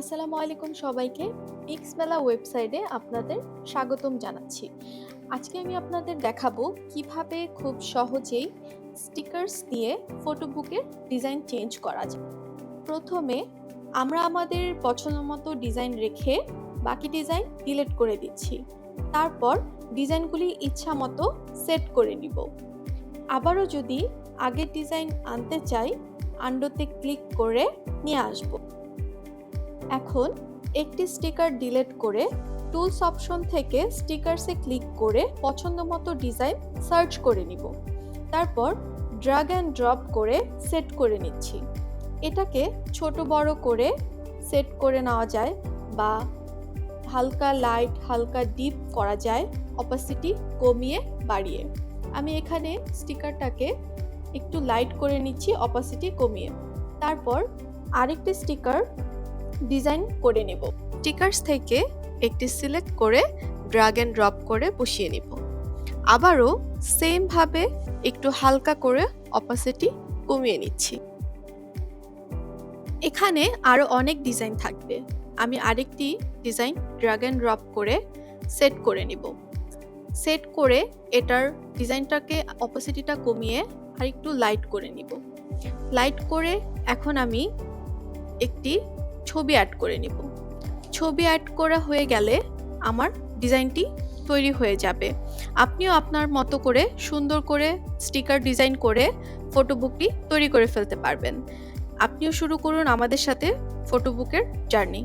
আসসালামু আলাইকুম সবাইকে। মেলা ওয়েবসাইটে আপনাদের স্বাগতম জানাচ্ছি। আজকে আমি আপনাদের দেখাবো কীভাবে খুব সহজেই স্টিকার্স দিয়ে ফটোবুকের ডিজাইন চেঞ্জ করা যায়। প্রথমে আমরা আমাদের পছন্দ মতো ডিজাইন রেখে বাকি ডিজাইন ডিলিট করে দিচ্ছি। তারপর ডিজাইনগুলি ইচ্ছা মতো সেট করে নিব। আবারও যদি আগের ডিজাইন আনতে চাই আন্ডোতে ক্লিক করে নিয়ে আসব। এখন একটি স্টিকার ডিলেট করে টুলস অপশন থেকে স্টিকারসে ক্লিক করে পছন্দ মতো ডিজাইন সার্চ করে নিব। তারপর ড্রাগ অ্যান্ড ড্রপ করে সেট করে নিচ্ছি। এটাকে ছোট বড় করে সেট করে নেওয়া যায় বা হালকা লাইট, হালকা ডিপ করা যায়, অপাসিটি কমিয়ে বাড়িয়ে। আমি এখানে স্টিকারটাকে একটু লাইট করে নিচ্ছি, অপাসিটি কমিয়ে। তারপর আরেকটি স্টিকার ডিজাইন করে নেব। স্টিকার্স থেকে একটি সিলেক্ট করে ড্রাগ অ্যান্ড ড্রপ করে বসিয়ে নেব। আবারও সেমভাবে একটু হালকা করে অপাসিটি কমিয়ে নিচ্ছি। এখানে আরও অনেক ডিজাইন থাকবে। আমি আরেকটি ডিজাইন ড্রাগ অ্যান্ড ড্রপ করে সেট করে নিব। সেট করে এটার ডিজাইনটাকে অপোসিটিটা কমিয়ে আর একটু লাইট করে নিব। লাইট করে এখন আমি একটি ছবি অ্যাড করে নিব। ছবি অ্যাড করা হয়ে গেলে আমার ডিজাইনটি তৈরি হয়ে যাবে। আপনিও আপনার মতো করে সুন্দর করে স্টিকার ডিজাইন করে ফটোবুকটি তৈরি করে ফেলতে পারবেন। আপনিও শুরু করুন আমাদের সাথে ফটোবুকের জার্নি